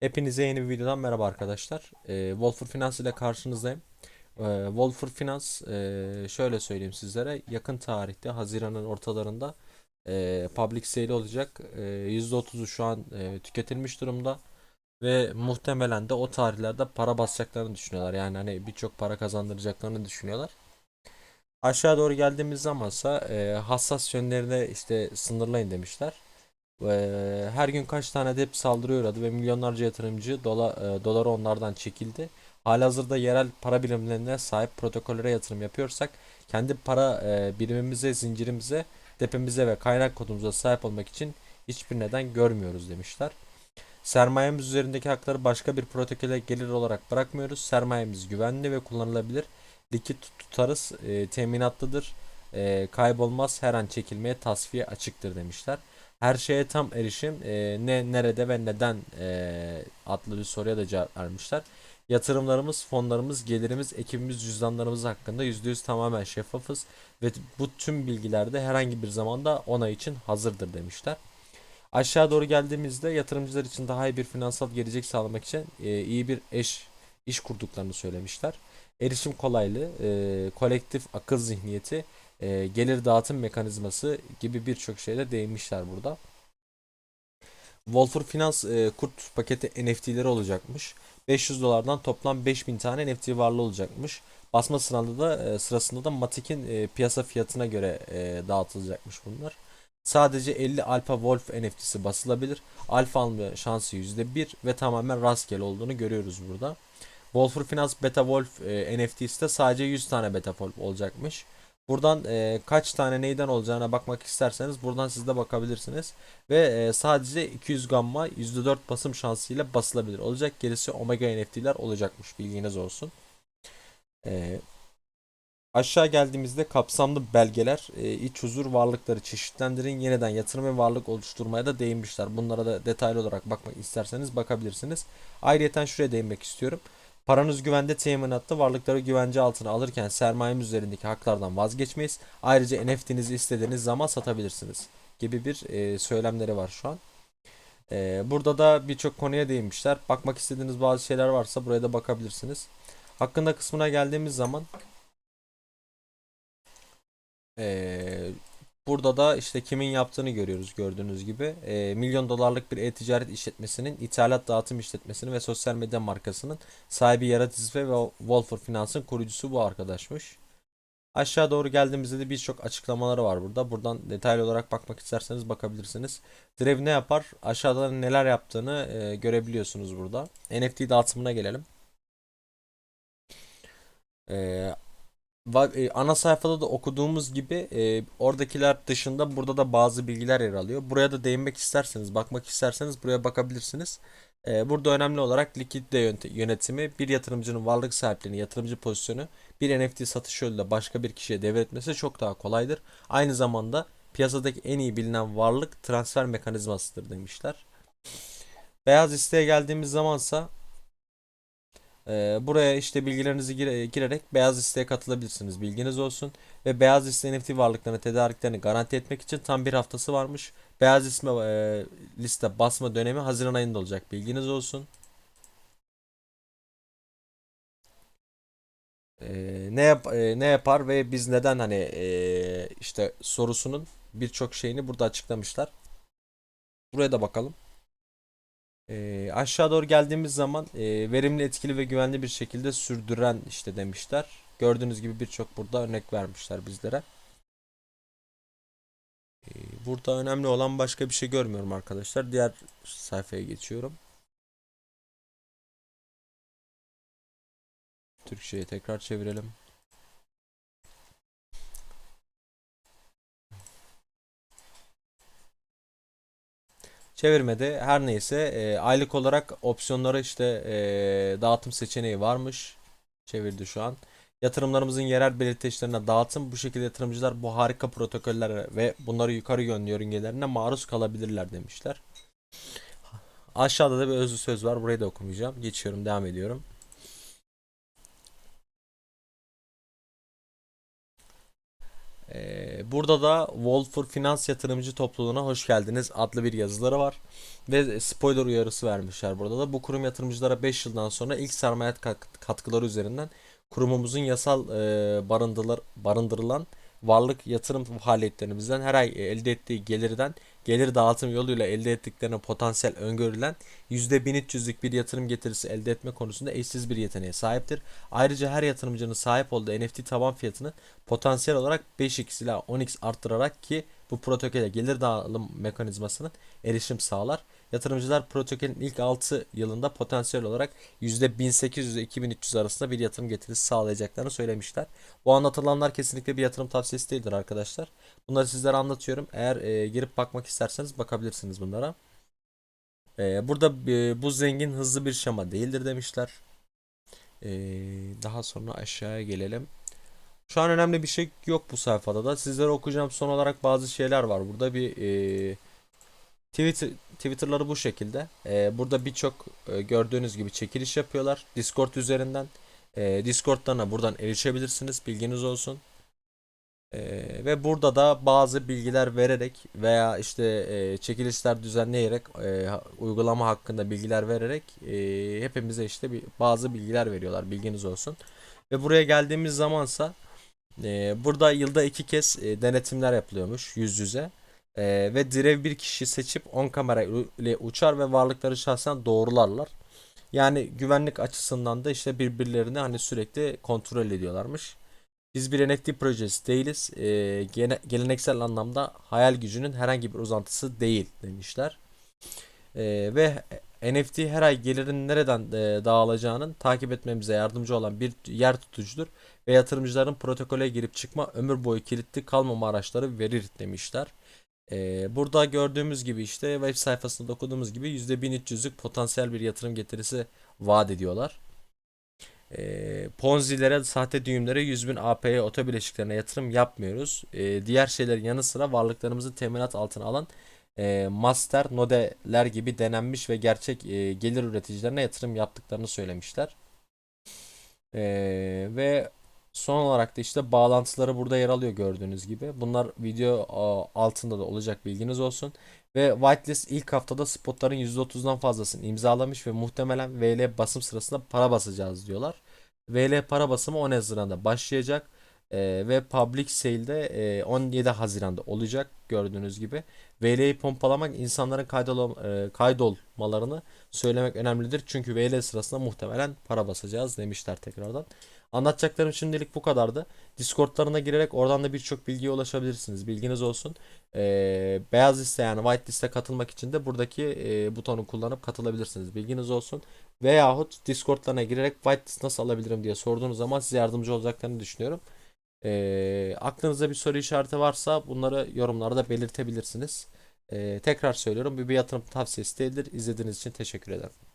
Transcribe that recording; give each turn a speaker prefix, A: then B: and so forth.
A: Hepinize yeni bir videodan merhaba arkadaşlar. Ee, Wolfer Finans ile karşınızdayım. Ee, Wolfer Finans e, şöyle söyleyeyim sizlere yakın tarihte Haziran'ın ortalarında e, public sale olacak. E, %30'u şu an e, tüketilmiş durumda ve muhtemelen de o tarihlerde para basacaklarını düşünüyorlar. Yani hani birçok para kazandıracaklarını düşünüyorlar. Aşağı doğru geldiğimiz zamansa e, hassas yönlerine işte sınırlayın demişler. Ve her gün kaç tane de hep saldırıya uğradı ve milyonlarca yatırımcı dola, e, doları onlardan çekildi. Halihazırda yerel para birimlerine sahip protokollere yatırım yapıyorsak kendi para e, birimimize, zincirimize, depemize ve kaynak kodumuza sahip olmak için hiçbir neden görmüyoruz demişler. Sermayemiz üzerindeki hakları başka bir protokole gelir olarak bırakmıyoruz. Sermayemiz güvenli ve kullanılabilir. Likit tutarız, e, teminatlıdır, e, kaybolmaz, her an çekilmeye tasfiye açıktır demişler. Her şeye tam erişim e, ne nerede ve neden e, adlı bir soruya da cevap vermişler. Yatırımlarımız, fonlarımız, gelirimiz, ekibimiz, cüzdanlarımız hakkında %100 tamamen şeffafız ve bu tüm bilgiler de herhangi bir zamanda onay için hazırdır demişler. Aşağı doğru geldiğimizde yatırımcılar için daha iyi bir finansal gelecek sağlamak için e, iyi bir eş iş kurduklarını söylemişler. Erişim kolaylığı, e, kolektif akıl zihniyeti, e, gelir dağıtım mekanizması gibi birçok şeyle değinmişler burada. Wolfer Finans e, kurt paketi NFT'leri olacakmış. 500 dolardan toplam 5000 tane NFT varlığı olacakmış. Basma sırasında da e, sırasında da Matic'in e, piyasa fiyatına göre e, dağıtılacakmış bunlar. Sadece 50 Alpha Wolf NFT'si basılabilir. Alfa alma şansı %1 ve tamamen rastgele olduğunu görüyoruz burada. Wolfer Finans Beta Wolf e, NFT'si de sadece 100 tane Beta Wolf olacakmış. Buradan e, kaç tane neyden olacağına bakmak isterseniz buradan siz de bakabilirsiniz. Ve e, sadece 200 gamma %4 basım şansıyla basılabilir. Olacak gerisi Omega NFT'ler olacakmış bilginiz olsun. E, aşağı geldiğimizde kapsamlı belgeler, e, iç huzur varlıkları çeşitlendirin, yeniden yatırım ve varlık oluşturmaya da değinmişler. Bunlara da detaylı olarak bakmak isterseniz bakabilirsiniz. Ayrıca şuraya değinmek istiyorum. Paranız güvende teminatta varlıkları güvence altına alırken sermayemiz üzerindeki haklardan vazgeçmeyiz. Ayrıca NFT'nizi istediğiniz zaman satabilirsiniz gibi bir e, söylemleri var şu an. E, burada da birçok konuya değinmişler. Bakmak istediğiniz bazı şeyler varsa buraya da bakabilirsiniz. Hakkında kısmına geldiğimiz zaman e, Burada da işte kimin yaptığını görüyoruz gördüğünüz gibi. E, milyon dolarlık bir e-ticaret işletmesinin, ithalat dağıtım işletmesinin ve sosyal medya markasının sahibi yaratıcısı ve Wolfer Finans'ın kurucusu bu arkadaşmış. Aşağı doğru geldiğimizde de birçok açıklamaları var burada. Buradan detaylı olarak bakmak isterseniz bakabilirsiniz. Drev ne yapar? Aşağıda neler yaptığını e, görebiliyorsunuz burada. NFT dağıtımına gelelim. E, ana sayfada da okuduğumuz gibi e, oradakiler dışında burada da bazı bilgiler yer alıyor. Buraya da değinmek isterseniz, bakmak isterseniz buraya bakabilirsiniz. E, burada önemli olarak likidite yönetimi, bir yatırımcının varlık sahipliğini, yatırımcı pozisyonu bir NFT satış yoluyla başka bir kişiye devretmesi çok daha kolaydır. Aynı zamanda piyasadaki en iyi bilinen varlık transfer mekanizmasıdır demişler. Beyaz listeye geldiğimiz zamansa ee, buraya işte bilgilerinizi gire- girerek beyaz listeye katılabilirsiniz. Bilginiz olsun. Ve beyaz liste NFT varlıklarını tedariklerini garanti etmek için tam bir haftası varmış. Beyaz liste, e, liste basma dönemi Haziran ayında olacak. Bilginiz olsun. Ee, ne yap e, ne yapar ve biz neden hani e, işte sorusunun birçok şeyini burada açıklamışlar. Buraya da bakalım. E, aşağı doğru geldiğimiz zaman e, verimli, etkili ve güvenli bir şekilde sürdüren işte demişler. Gördüğünüz gibi birçok burada örnek vermişler bizlere. E, burada önemli olan başka bir şey görmüyorum arkadaşlar. Diğer sayfaya geçiyorum. Türkçe'ye tekrar çevirelim. Çevirmede her neyse e, aylık olarak opsiyonları işte e, dağıtım seçeneği varmış. Çevirdi şu an. Yatırımlarımızın yerel belirteçlerine dağıtım. Bu şekilde yatırımcılar bu harika protokoller ve bunları yukarı yönlü yörüngelerine maruz kalabilirler demişler. Aşağıda da bir özlü söz var. Burayı da okumayacağım. Geçiyorum, devam ediyorum. Burada da Wolfer Finans Yatırımcı Topluluğu'na hoş geldiniz adlı bir yazıları var. Ve spoiler uyarısı vermişler burada da. Bu kurum yatırımcılara 5 yıldan sonra ilk sermaye kat- katkıları üzerinden kurumumuzun yasal e, barındırılan varlık yatırım faaliyetlerimizden her ay elde ettiği gelirden gelir dağıtım yoluyla elde ettiklerine potansiyel öngörülen %1300'lük bir yatırım getirisi elde etme konusunda eşsiz bir yeteneğe sahiptir. Ayrıca her yatırımcının sahip olduğu NFT taban fiyatını potansiyel olarak 5x ila 10x arttırarak ki bu protokole gelir dağılım mekanizmasının erişim sağlar. Yatırımcılar protokolün ilk 6 yılında potansiyel olarak %1800 ile 2300 arasında bir yatırım getirisi sağlayacaklarını söylemişler. Bu anlatılanlar kesinlikle bir yatırım tavsiyesi değildir arkadaşlar. Bunları sizlere anlatıyorum. Eğer e, girip bakmak isterseniz bakabilirsiniz bunlara. E, burada e, bu zengin hızlı bir şema değildir demişler. E, daha sonra aşağıya gelelim. Şu an önemli bir şey yok bu sayfada da. Sizlere okuyacağım son olarak bazı şeyler var. Burada bir e, Twitter Twitter'ları bu şekilde. E, burada birçok e, gördüğünüz gibi çekiliş yapıyorlar. Discord üzerinden. E, Discord'dan buradan erişebilirsiniz. Bilginiz olsun. E, ve burada da bazı bilgiler vererek veya işte e, çekilişler düzenleyerek e, uygulama hakkında bilgiler vererek e, hepimize işte bir, bazı bilgiler veriyorlar. Bilginiz olsun. Ve buraya geldiğimiz zamansa ee, burada yılda iki kez e, denetimler yapılıyormuş yüz yüze. Ee, ve direv bir kişi seçip 10 kamera ile uçar ve varlıkları şahsen doğrularlar. Yani güvenlik açısından da işte birbirlerini hani sürekli kontrol ediyorlarmış. Biz bir NFT projesi değiliz. Ee, gene, geleneksel anlamda hayal gücünün herhangi bir uzantısı değil demişler. Ee, ve NFT her ay gelirin nereden e, dağılacağının takip etmemize yardımcı olan bir yer tutucudur ve yatırımcıların protokole girip çıkma ömür boyu kilitli kalmama araçları verir demişler. Ee, burada gördüğümüz gibi işte web sayfasında okuduğumuz gibi %1300'lük potansiyel bir yatırım getirisi vaat ediyorlar. Ee, Ponzi'lere, sahte düğümlere 100.000 AP'ye otobileşiklerine yatırım yapmıyoruz. Ee, diğer şeylerin yanı sıra varlıklarımızı teminat altına alan e, master nodeler gibi denenmiş ve gerçek e, gelir üreticilerine yatırım yaptıklarını söylemişler. E, ve son olarak da işte bağlantıları burada yer alıyor gördüğünüz gibi. Bunlar video altında da olacak bilginiz olsun. Ve whitelist ilk haftada spotların %30'dan fazlasını imzalamış ve muhtemelen VL basım sırasında para basacağız diyorlar. VL para basımı 10 Haziran'da başlayacak. Ee, ve public sale'de e, 17 Haziran'da olacak gördüğünüz gibi. VL'yi pompalamak insanların kaydol e, kaydolmalarını söylemek önemlidir. Çünkü VL sırasında muhtemelen para basacağız demişler tekrardan. Anlatacaklarım şimdilik bu kadardı. Discord'larına girerek oradan da birçok bilgiye ulaşabilirsiniz. Bilginiz olsun. Ee, beyaz liste yani white liste katılmak için de buradaki e, butonu kullanıp katılabilirsiniz. Bilginiz olsun. Veyahut Discord'larına girerek white list nasıl alabilirim diye sorduğunuz zaman size yardımcı olacaklarını düşünüyorum. E, aklınızda bir soru işareti varsa bunları yorumlarda belirtebilirsiniz. E, tekrar söylüyorum bu bir yatırım tavsiyesi değildir. İzlediğiniz için teşekkür ederim.